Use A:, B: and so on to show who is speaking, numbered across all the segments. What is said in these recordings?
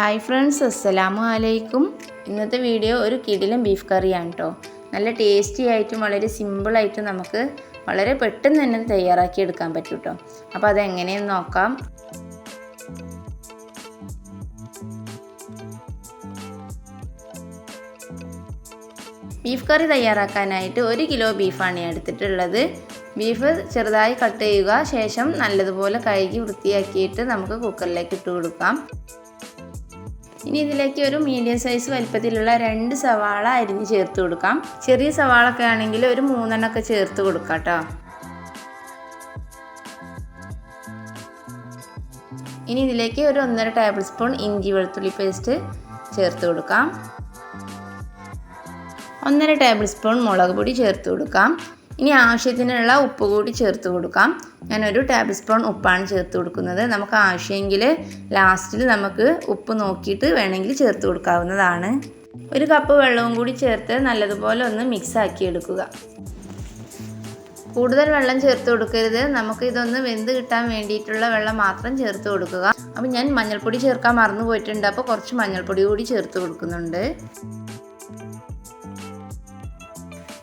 A: Hi friends അസ്സലാമു അലൈക്കും. ഇന്നത്തെ വീഡിയോ ഒരു കിടിലും ബീഫ് കറിയാണ് കേട്ടോ നല്ല ടേസ്റ്റി ആയിട്ടും വളരെ സിമ്പിളായിട്ടും നമുക്ക് വളരെ പെട്ടെന്ന് തന്നെ തയ്യാറാക്കി എടുക്കാൻ പറ്റും കേട്ടോ അപ്പോൾ അതെങ്ങനെയെന്ന് നോക്കാം. ബീഫ് കറി തയ്യാറാക്കാനായിട്ട് ഒരു കിലോ ബീഫാണ് ഞാൻ എടുത്തിട്ടുള്ളത്. ബീഫ് ചെറുതായി കട്ട് ചെയ്യുക ശേഷം നല്ലതുപോലെ കഴുകി വൃത്തിയാക്കിയിട്ട് നമുക്ക് കുക്കറിലേക്ക് ഇട്ട് കൊടുക്കാം. ഇനി ഇതിലേക്ക് ഒരു മീഡിയം സൈസ് വലിപ്പത്തിലുള്ള രണ്ട് സവാള അരിഞ്ഞ് ചേർത്ത് കൊടുക്കാം. ചെറിയ സവാളൊക്കെ ആണെങ്കിൽ ഒരു മൂന്നെണ്ണമൊക്കെ ചേർത്ത് കൊടുക്കാം കേട്ടോ. ഇനി ഇതിലേക്ക് ഒരു ഒന്നര ടേബിൾ സ്പൂൺ ഇഞ്ചി വെളുത്തുള്ളി പേസ്റ്റ് ചേർത്ത് കൊടുക്കാം. ഒന്നര ടേബിൾ സ്പൂൺ മുളക് പൊടി ചേർത്ത് കൊടുക്കാം. ഇനി ആവശ്യത്തിനുള്ള ഉപ്പ് കൂടി ചേർത്ത് കൊടുക്കാം. ഞാനൊരു ടേബിൾ സ്പൂൺ ഉപ്പാണ് ചേർത്ത് കൊടുക്കുന്നത്. നമുക്ക് ആവശ്യമെങ്കിൽ ലാസ്റ്റിൽ നമുക്ക് ഉപ്പ് നോക്കിയിട്ട് വേണമെങ്കിൽ ചേർത്ത് കൊടുക്കാവുന്നതാണ്. ഒരു കപ്പ് വെള്ളവും കൂടി ചേർത്ത് നല്ലതുപോലെ ഒന്ന് മിക്സ് ആക്കി എടുക്കുക. കൂടുതൽ വെള്ളം ചേർത്ത് കൊടുക്കരുത്. നമുക്ക് ഇതൊന്ന് വെന്ത് കിട്ടാൻ വേണ്ടിയിട്ടുള്ള വെള്ളം മാത്രം ചേർത്ത് കൊടുക്കുക. അപ്പം ഞാൻ മഞ്ഞൾപ്പൊടി ചേർക്കാൻ മറന്നു പോയിട്ടുണ്ട് അപ്പോൾ കുറച്ച് മഞ്ഞൾപ്പൊടി കൂടി ചേർത്ത് കൊടുക്കുന്നുണ്ട്.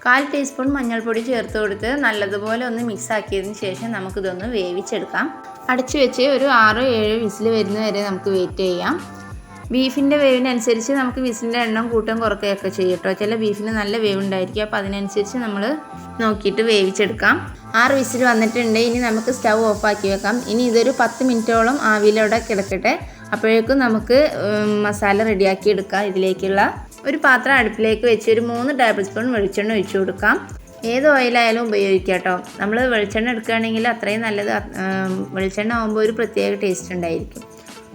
A: കാൽ ടീസ്പൂൺ മഞ്ഞൾപ്പൊടി ചേർത്ത് കൊടുത്ത് നല്ലതുപോലെ ഒന്ന് മിക്സ് ആക്കിയതിന് ശേഷം നമുക്കിതൊന്ന് വേവിച്ചെടുക്കാം. അടച്ചു വെച്ച് ഒരു ആറോ ഏഴോ വിസിൽ വരുന്ന വരെ നമുക്ക് വെയിറ്റ് ചെയ്യാം. ബീഫിന്റെ വേവിനനുസരിച്ച് നമുക്ക് വിസിലിന്റെ എണ്ണം കൂട്ടം കുറക്കുകയൊക്കെ ചെയ്യും കേട്ടോ. ചില ബീഫിന് നല്ല വേവ് ഉണ്ടായിരിക്കും അപ്പോൾ അതിനനുസരിച്ച് നമ്മൾ നോക്കിയിട്ട് വേവിച്ചെടുക്കാം. ആറ് വിസിൽ വന്നിട്ടുണ്ട്. ഇനി നമുക്ക് സ്റ്റൗ ഓഫാക്കി വെക്കാം. ഇനി ഇതൊരു പത്ത് മിനിറ്റോളം ആവിയിലൂടെ കിടക്കട്ടെ. അപ്പോഴേക്കും നമുക്ക് മസാല റെഡിയാക്കി എടുക്കാം. ഇതിലേക്കുള്ള ഒരു പാത്രം അടുപ്പിലേക്ക് വെച്ച് ഒരു മൂന്ന് ടേബിൾ സ്പൂൺ വെളിച്ചെണ്ണ ഒഴിച്ചു കൊടുക്കാം. ഏത് ഓയിലായാലും ഉപയോഗിക്കാം കേട്ടോ. നമ്മൾ വെളിച്ചെണ്ണ എടുക്കുകയാണെങ്കിൽ അത്രയും നല്ലത് വെളിച്ചെണ്ണ ആകുമ്പോൾ ഒരു പ്രത്യേക ടേസ്റ്റ് ഉണ്ടായിരിക്കും.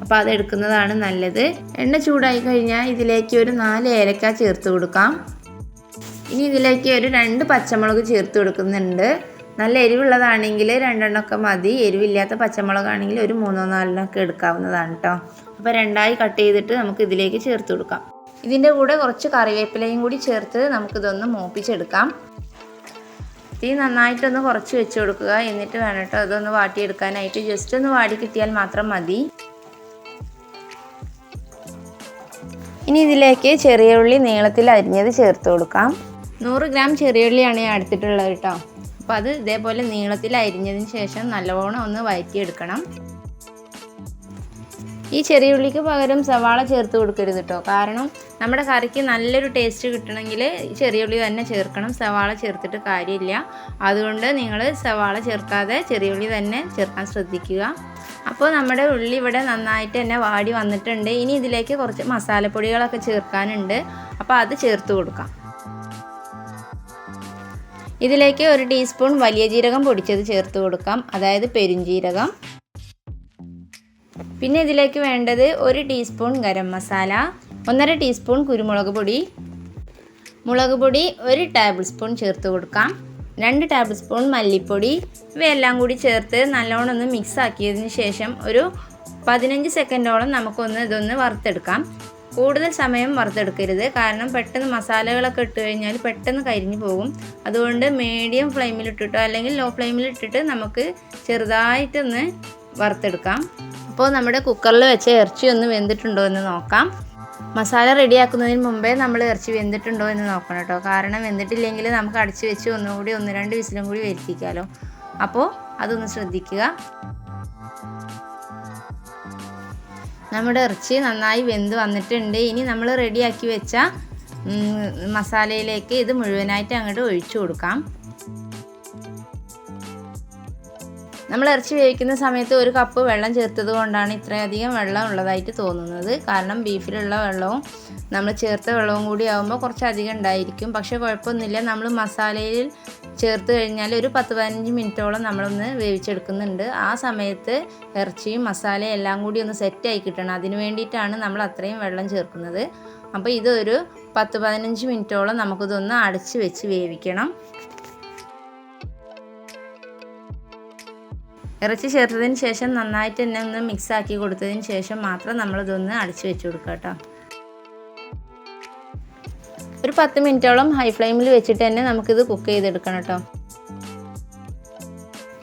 A: അപ്പോൾ അത് എടുക്കുന്നതാണ് നല്ലത്. എണ്ണ ചൂടായി കഴിഞ്ഞാൽ ഇതിലേക്ക് ഒരു നാല് ഏലക്ക ചേർത്ത് കൊടുക്കാം. ഇനി ഇതിലേക്ക് ഒരു രണ്ട് പച്ചമുളക് ചേർത്ത് കൊടുക്കുന്നുണ്ട്. നല്ല എരിവുള്ളതാണെങ്കിൽ രണ്ടെണ്ണമൊക്കെ മതി. എരിവില്ലാത്ത പച്ചമുളകാണെങ്കിൽ ഒരു മൂന്നോ നാലെണ്ണമൊക്കെ എടുക്കാവുന്നതാണ് കേട്ടോ. അപ്പോൾ രണ്ടായി കട്ട് ചെയ്തിട്ട് നമുക്ക് ഇതിലേക്ക് ചേർത്ത് കൊടുക്കാം. ഇതിന്റെ കൂടെ കുറച്ച് കറിവേപ്പിലയും കൂടി ചേർത്ത് നമുക്കിതൊന്ന് മൂപ്പിച്ചെടുക്കാം. തീ നന്നായിട്ടൊന്ന് കുറച്ച് വെച്ച് കൊടുക്കുക. എന്നിട്ട് വേണം അതൊന്ന് വാട്ടിയെടുക്കാനായിട്ട്. ജസ്റ്റ് ഒന്ന് വാടി കിട്ടിയാൽ മാത്രം മതി. ഇനി ഇതിലേക്ക് ചെറിയ ഉള്ളി നീളത്തിൽ അരിഞ്ഞത് ചേർത്ത് കൊടുക്കാം. നൂറ് ഗ്രാം ചെറിയ ഉള്ളിയാണ് ഞാൻ എടുത്തിട്ടുള്ളത് കേട്ടോ. അപ്പോൾ അത് ഇതേപോലെ നീളത്തിൽ അരിഞ്ഞതിന് ശേഷം നല്ലവണ്ണം ഒന്ന് വഴറ്റിയെടുക്കണം ഈ ചെറിയ ഉള്ളിക്ക് പകരം സവാള ചേർത്ത് കൊടുക്കരുത് കേട്ടോ കാരണം നമ്മുടെ കറിക്ക് നല്ലൊരു ടേസ്റ്റ് കിട്ടണമെങ്കിൽ ചെറിയ ഉള്ളി തന്നെ ചേർക്കണം. സവാള ചേർത്തിട്ട് കാര്യമില്ല. അതുകൊണ്ട് നിങ്ങൾ സവാള ചേർക്കാതെ ചെറിയ ഉള്ളി തന്നെ ചേർക്കാൻ ശ്രദ്ധിക്കുക. അപ്പോൾ നമ്മുടെ ഉള്ളി ഇവിടെ നന്നായിട്ട് തന്നെ വാടി വന്നിട്ടുണ്ട്. ഇനി ഇതിലേക്ക് കുറച്ച് മസാലപ്പൊടികളൊക്കെ ചേർക്കാനുണ്ട്. അപ്പോൾ അത് ചേർത്ത് കൊടുക്കാം. ഇതിലേക്ക് ഒരു ടീസ്പൂൺ വലിയ ജീരകം പൊടിച്ചത് ചേർത്ത് കൊടുക്കാം. അതായത് പെരുംജീരകം. പിന്നെ ഇതിലേക്ക് വേണ്ടത് ഒരു ടീസ്പൂൺ ഗരം മസാല ഒന്നര ടീസ്പൂൺ കുരുമുളക് പൊടി മുളക് പൊടി ഒരു ടേബിൾ സ്പൂൺ ചേർത്ത് കൊടുക്കാം രണ്ട് ടേബിൾ സ്പൂൺ മല്ലിപ്പൊടി ഇവയെല്ലാം കൂടി ചേർത്ത് നല്ലോണം ഒന്ന് മിക്സ് ആക്കിയതിന് ശേഷം ഒരു പതിനഞ്ച് സെക്കൻഡോളം നമുക്കൊന്ന് ഇതൊന്ന് വറുത്തെടുക്കാം. കൂടുതൽ സമയം വറുത്തെടുക്കരുത് കാരണം പെട്ടെന്ന് മസാലകളൊക്കെ ഇട്ട് കഴിഞ്ഞാൽ പെട്ടെന്ന് കരിഞ്ഞു പോകും. അതുകൊണ്ട് മീഡിയം ഫ്ലെയിമിലിട്ടിട്ടോ അല്ലെങ്കിൽ ലോ ഫ്ലെയിമിലിട്ടിട്ട് നമുക്ക് ചെറുതായിട്ടൊന്ന് വറുത്തെടുക്കാം. അപ്പോൾ നമ്മുടെ കുക്കറിൽ വെച്ച ഇറച്ചി ഒന്ന് വെന്തിട്ടുണ്ടോ എന്ന് നോക്കാം. മസാല റെഡിയാക്കുന്നതിന് മുമ്പേ നമ്മൾ ഇറച്ചി വെന്തിട്ടുണ്ടോ എന്ന് നോക്കണം കേട്ടോ. കാരണം വെന്തിട്ടില്ലെങ്കിൽ നമുക്ക് അടച്ചു വെച്ച് ഒന്നുകൂടി ഒന്ന് രണ്ട് വിസിലും കൂടി വരുത്തിക്കാമല്ലോ അപ്പോൾ അതൊന്ന് ശ്രദ്ധിക്കുക. നമ്മുടെ ഇറച്ചി നന്നായി വെന്ത് വന്നിട്ടുണ്ട്. ഇനി നമ്മൾ റെഡിയാക്കി വെച്ച മസാലയിലേക്ക് ഇത് മുഴുവനായിട്ട് അങ്ങോട്ട് ഒഴിച്ചു കൊടുക്കാം. നമ്മൾ ഇറച്ചി വേവിക്കുന്ന സമയത്ത് ഒരു കപ്പ് വെള്ളം ചേർത്തത് കൊണ്ടാണ് ഇത്രയധികം വെള്ളം ഉള്ളതായിട്ട് തോന്നുന്നത്. കാരണം ബീഫിലുള്ള വെള്ളവും നമ്മൾ ചേർത്ത വെള്ളവും കൂടി ആകുമ്പോൾ കുറച്ചധികം ഉണ്ടായിരിക്കും. പക്ഷേ കുഴപ്പമൊന്നുമില്ല. നമ്മൾ മസാലയിൽ ചേർത്ത് കഴിഞ്ഞാൽ ഒരു പത്ത് പതിനഞ്ച് മിനിറ്റോളം നമ്മളൊന്ന് വേവിച്ചെടുക്കുന്നുണ്ട്. ആ സമയത്ത് ഇറച്ചിയും മസാലയും എല്ലാം കൂടി ഒന്ന് സെറ്റായി കിട്ടണം. അതിന് വേണ്ടിയിട്ടാണ് നമ്മൾ അത്രയും വെള്ളം ചേർക്കുന്നത്. അപ്പോൾ ഇതൊരു പത്ത് പതിനഞ്ച് മിനിറ്റോളം നമുക്കിതൊന്ന് അടച്ച് വെച്ച് വേവിക്കണം. ഇറച്ചി ചേർത്തതിന് ശേഷം നന്നായിട്ട് തന്നെ ഒന്ന് മിക്സ് ആക്കി കൊടുത്തതിന് ശേഷം മാത്രം നമ്മളിതൊന്ന് അടച്ചു വെച്ച് കൊടുക്കുക കേട്ടോ. ഒരു പത്ത് മിനിറ്റോളം ഹൈ ഫ്ലെയിമിൽ വെച്ചിട്ട് തന്നെ നമുക്കിത് കുക്ക് ചെയ്തെടുക്കണം കേട്ടോ.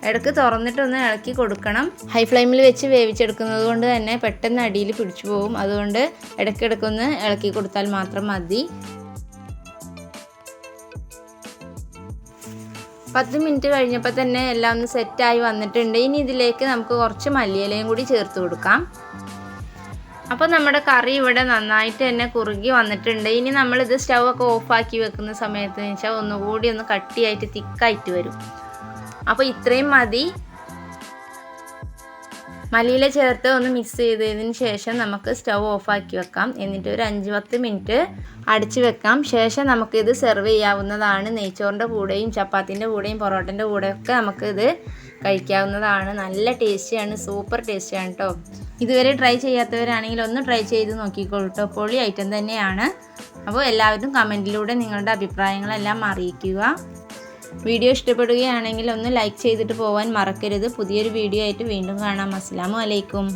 A: ഇടയ്ക്ക് തുറന്നിട്ടൊന്ന് ഇളക്കി കൊടുക്കണം. ഹൈ ഫ്ലെയിമിൽ വെച്ച് വേവിച്ചെടുക്കുന്നത് കൊണ്ട് തന്നെ പെട്ടെന്ന് അടിയിൽ പിടിച്ചു പോകും. അതുകൊണ്ട് ഇടയ്ക്കിടയ്ക്കൊന്ന് ഇളക്കി കൊടുത്താൽ മാത്രം മതി. പത്ത് മിനിറ്റ് കഴിഞ്ഞപ്പോൾ തന്നെ എല്ലാം ഒന്ന് സെറ്റായി വന്നിട്ടുണ്ട്. ഇനി ഇതിലേക്ക് നമുക്ക് കുറച്ച് മല്ലിയിലയും കൂടി ചേർത്ത് കൊടുക്കാം. അപ്പോൾ നമ്മുടെ കറി ഇവിടെ നന്നായിട്ട് തന്നെ കുറുകി വന്നിട്ടുണ്ട്. ഇനി നമ്മളിത് സ്റ്റൗ ഒക്കെ ഓഫാക്കി വെക്കുന്ന സമയത്ത് വെച്ചാൽ ഒന്നുകൂടി ഒന്ന് കട്ടിയായിട്ട് തിക്കായിട്ട് വരും. അപ്പോൾ ഇത്രയും മതി. മല്ലിയില ചേർത്ത് ഒന്ന് മിക്സ് ചെയ്തതിന് ശേഷം നമുക്ക് സ്റ്റൗ ഓഫാക്കി വെക്കാം. എന്നിട്ട് ഒരു അഞ്ച് പത്ത് മിനിറ്റ് അടിച്ച് വെക്കാം. ശേഷം നമുക്കിത് സെർവ് ചെയ്യാവുന്നതാണ് നെയ്ച്ചോറിന്റെ കൂടെയും ചപ്പാത്തിന്റെ കൂടെയും പൊറോട്ടന്റെ കൂടെയൊക്കെ നമുക്കിത് കഴിക്കാവുന്നതാണ്. നല്ല ടേസ്റ്റിയാണ് സൂപ്പർ ടേസ്റ്റിയാണ് കേട്ടോ ഇതുവരെ ട്രൈ ചെയ്യാത്തവരാണെങ്കിൽ ഒന്ന് ട്രൈ ചെയ്ത് നോക്കിക്കോളൂ കേട്ടോ പൊളി ഐറ്റം തന്നെയാണ്. അപ്പോൾ എല്ലാവരും കമന്റിലൂടെ നിങ്ങളുടെ അഭിപ്രായങ്ങളെല്ലാം അറിയിക്കുക. വീഡിയോ ഇഷ്ടപ്പെടുകയാണെങ്കിൽ ഒന്ന് ലൈക്ക് ചെയ്തിട്ട് പോകാൻ മറക്കരുത്. പുതിയൊരു വീഡിയോ ആയിട്ട് വീണ്ടും കാണാം. അസ്സാം വലൈക്കും